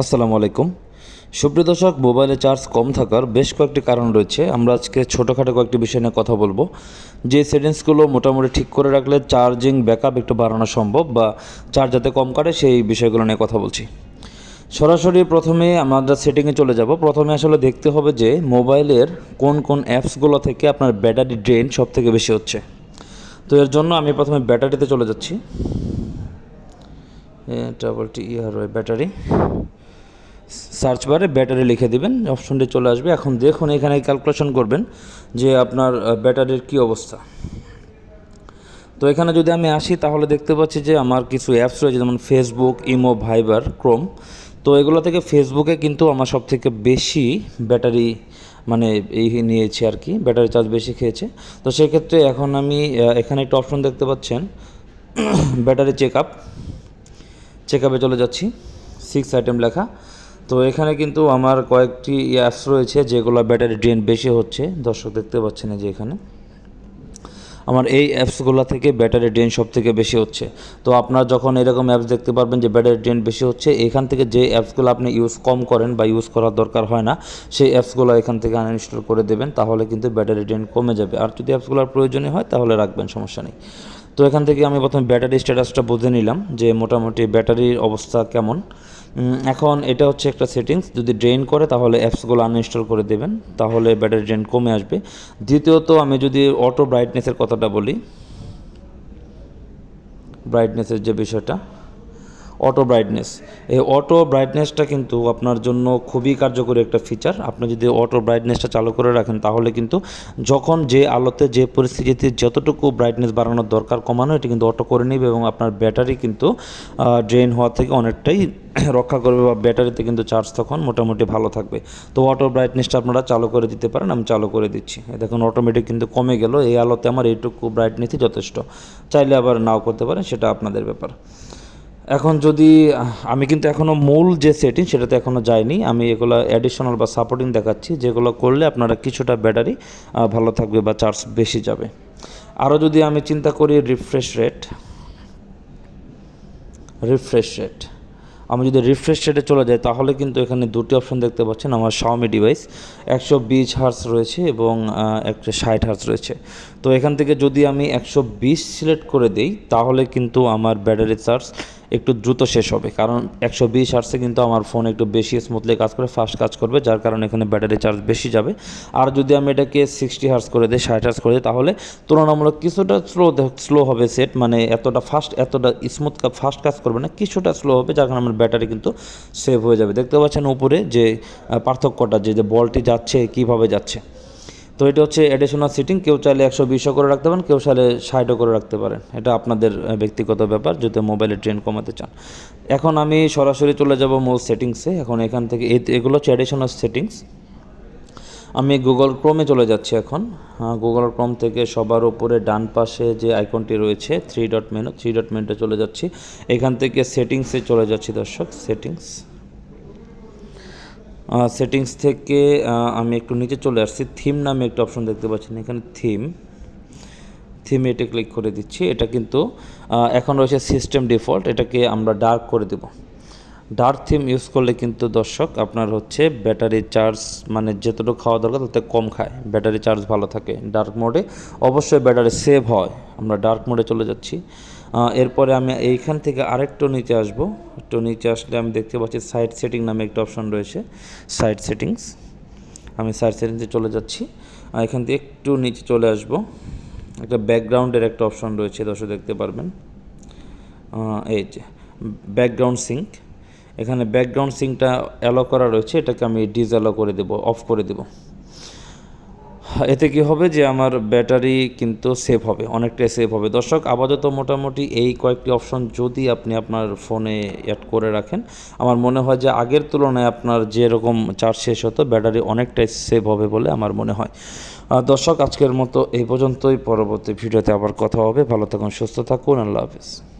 আসসালামু আলাইকুম। সুপ্রিয় দর্শক, মোবাইলে চার্জ কম থাকার বেশ কয়েকটি কারণ রয়েছে। আমরা আজকে ছোটোখাটো কয়েকটি বিষয় নিয়ে কথা বলব। যে সেটিংসগুলো মোটামুটি ঠিক করে রাখলে চার্জিং ব্যাকআপ একটু বাড়ানো সম্ভব বা চার্জ যাতে কম কাটে, সেই বিষয়গুলো নিয়ে কথা বলছি। সরাসরি প্রথমে আমরা সেটিংয়ে চলে যাব। প্রথমে আসলে দেখতে হবে যে মোবাইলের কোন কোন অ্যাপসগুলো থেকে আপনার ব্যাটারি ড্রেন সব থেকে বেশি হচ্ছে। তো এর জন্য আমি প্রথমে ব্যাটারিতে চলে যাচ্ছি। ডাবল টি আর ব্যাটারি। সার্চ বারে ব্যাটারি লিখে দিবেন অপশনটি চলে আসবে। এখন দেখুন, এখানে ক্যালকুলেশন করবেন যে আপনার ব্যাটারির কি অবস্থা। তো এখানে যদি আমি আসি, তাহলে দেখতে পাচ্ছি যে আমার কিছু অ্যাপস রয়েছে, যেমন ফেসবুক ইমো ভাইবার ক্রোম তো এগুলো থেকে ফেসবুকে কিন্তু আমার সব থেকে বেশি ব্যাটারি মানে এই নিয়েছে আর কি ব্যাটারি চার্জ বেশি খেয়েছে। তো সেক্ষেত্রে এখন আমি এখানে একটা অপশন দেখতে পাচ্ছেন ব্যাটারি চেক আপ চেক আপে চলে যাচ্ছি। সিক্স আইটেম লেখা। তো এখানে কিন্তু আমার কয়েকটি অ্যাপস রয়েছে যেগুলো ব্যাটারি ড্রেন বেশি হচ্ছে। দর্শক দেখতে পাচ্ছেন যে এখানে। আমার এই অ্যাপসগুলো থেকে ব্যাটারি ড্রেন সব থেকে বেশি হচ্ছে। তো আপনার যখন এরকম অ্যাপস দেখতে পারবেন যে ব্যাটারি ড্রেন বেশি হচ্ছে, এখান থেকে যে অ্যাপসগুলো আপনি ইউজ কম করেন বা ইউজ করার দরকার হয় না, সেই অ্যাপসগুলো এখান থেকে আনইনস্টল করে দেবেন, তাহলে কিন্তু ব্যাটারি ড্রেন কমে যাবে। আর যদি অ্যাপসগুলোর প্রয়োজনীয় হয়, তাহলে রাখবেন, সমস্যা নেই। তো এখান থেকে আমি প্রথমে ব্যাটারি স্ট্যাটাসটা বুঝে নিলাম যে মোটামুটি ব্যাটারির অবস্থা কেমন। এখন এটা হচ্ছে একটা সেটিংস যদি ড্রেন করে তাহলে অ্যাপসগুলো আনইনস্টল করে দেবেন, তাহলে ব্যাটারি ড্রেন কমে আসবে। দ্বিতীয়ত আমি যদি অটো ব্রাইটনেসের কথাটা বলি ব্রাইটনেসের যে বিষয়টা অটো ব্রাইটনেস এই অটো ব্রাইটনেসটা কিন্তু আপনার জন্য খুবই কার্যকরী একটা ফিচার আপনি যদি অটো ব্রাইটনেসটা চালু করে রাখেন, তাহলে কিন্তু যখন যে আলোতে, যে পরিস্থিতিতে যতটুকু ব্রাইটনেস বাড়ানোর দরকার কমানো, এটা কিন্তু অটো করে নেবে এবং আপনার ব্যাটারি কিন্তু ড্রেন হওয়া থেকে অনেকটাই রক্ষা করবে বা ব্যাটারিতে কিন্তু চার্জ তখন মোটামুটি ভালো থাকবে। তো অটো ব্রাইটনেসটা আপনারা চালু করে দিতে পারেন, আমি চালু করে দিচ্ছি। দেখুন অটোমেটিক কিন্তু কমে গেল। এই আলোতে আমার এইটুকু ব্রাইটনেসই যথেষ্ট। চাইলে আবার নাও করতে পারেন, সেটা আপনাদের ব্যাপার। এখন যদি, আমি কিন্তু এখনও মূল যে সেটিং সেটাতে এখনও যাইনি, আমি এগুলো অ্যাডিশনাল বা সাপোর্টিং দেখাচ্ছি, যেগুলো করলে আপনারা কিছুটা ব্যাটারি ভালো থাকবে বা চার্জ বেশি যাবে। আরও যদি আমি চিন্তা করি রিফ্রেশ রেট রিফ্রেশ রেট আমি যদি রিফ্রেশ রেটে চলে যাই, তাহলে কিন্তু এখানে দুটি অপশন দেখতে পাচ্ছেন, আমার শাওমি ডিভাইস একশো বিশ হার্স রয়েছে এবং একটা ষাট হার্স রয়েছে। তো এখান থেকে যদি আমি একশো বিশ সিলেক্ট করে দিই, তাহলে কিন্তু আমার ব্যাটারি চার্জ একটু দ্রুত শেষ হবে। কারণ একশো বিশ হার্সে কিন্তু আমার ফোন একটু বেশি স্মুথলি কাজ করে ফাস্ট কাজ করবে, যার কারণে এখানে ব্যাটারি চার্জ বেশি যাবে। আর যদি আমি এটাকে সিক্সটি হার্স করে দিই, ষাট হার্স করে দিই, তাহলে তুলনামূলক কিছুটা স্লো স্লো হবে সেট মানে এতটা ফাস্ট এতটা স্মুথ ফাস্ট কাজ করবে না, কিছুটা স্লো হবে, যার কারণে আমার ব্যাটারি কিন্তু সেভ হয়ে যাবে। দেখতে পাচ্ছেন উপরে যে পার্থক্যটা, যে যে বলটি যাচ্ছে, কীভাবে যাচ্ছে। তো এটা হচ্ছে অ্যাডিশনাল সিটিং কেউ চাইলে একশো বিশও করে রাখতে পারেন, কেউ চাইলে ষাটও করে রাখতে পারেন। এটা আপনাদের ব্যক্তিগত ব্যাপার, যদি মোবাইলের ট্রেন কমাতে চান। এখন আমি সরাসরি চলে যাব মূল সেটিংসে এখন এখান থেকে এগুলো হচ্ছে অ্যাডিশনাল সেটিংস আমি গুগল ক্রোমে চলে যাচ্ছি এখন। গুগল ক্রোম থেকে সবার উপরে ডান পাশে যে আইকনটি রয়েছে three dot menu three dot মেনুতে চলে যাচ্ছি। এখান থেকে সেটিংসে চলে যাচ্ছি দর্শক সেটিংস সেটিংস থেকে আমি একটু নিচে চলে আসছি। থিম নামে একটা অপশন দেখতে পাচ্ছেন এখানে থিম থিমে এটা ক্লিক করে দিচ্ছি। এটা কিন্তু এখন রয়েছে সিস্টেম ডিফল্ট এটাকে আমরা ডার্ক করে দেব। ডার্ক থিম ইউজ করলে কিন্তু দর্শক আপনার হচ্ছে ব্যাটারি চার্জ মানে যতটুকু খাওয়া দরকার তাতে কম খায়। ব্যাটারি চার্জ ভালো থাকে ডার্ক মোডে অবশ্যই ব্যাটারি সেভ হয়। আমরা ডার্ক মোডে চলে যাচ্ছি। এরপরে আমি এইখান থেকে আরেকটু নিচে আসব। একটু নিচে আসলে আমি দেখতে পাচ্ছি সাইড সেটিং নামে একটা অপশন রয়েছে সাইড সেটিংস আমি সাইড সেটিংসে চলে যাচ্ছি। আর এখান থেকে একটু নিচে চলে আসব। একটা ব্যাকগ্রাউন্ডের একটা অপশন রয়েছে, দর্শক দেখতে পারবেন। এই যে ব্যাকগ্রাউন্ড সিঙ্ক এখানে ব্যাকগ্রাউন্ড সিঙ্কটা অ্যালো করা রয়েছে, এটাকে আমি ডিসঅ্যালো করে দেব অফ করে দেব। এতে কি হবে যে আমার ব্যাটারি কিন্তু সেভ হবে, অনেকটাই সেভ হবে। দর্শক, আপাতত মোটামুটি এই কয়েকটি অপশন যদি আপনি আপনার ফোনে অ্যাড করে রাখেন, আমার মনে হয় যে আগের তুলনায় আপনার যেরকম চার্জ শেষ হতো, ব্যাটারি অনেকটাই সেভ হবে বলে আমার মনে হয়। দর্শক, আজকের মতো এই পর্যন্তই। পরবর্তী ভিডিওতে আবার কথা হবে। ভালো থাকুন, সুস্থ থাকুন। আল্লাহ হাফিজ।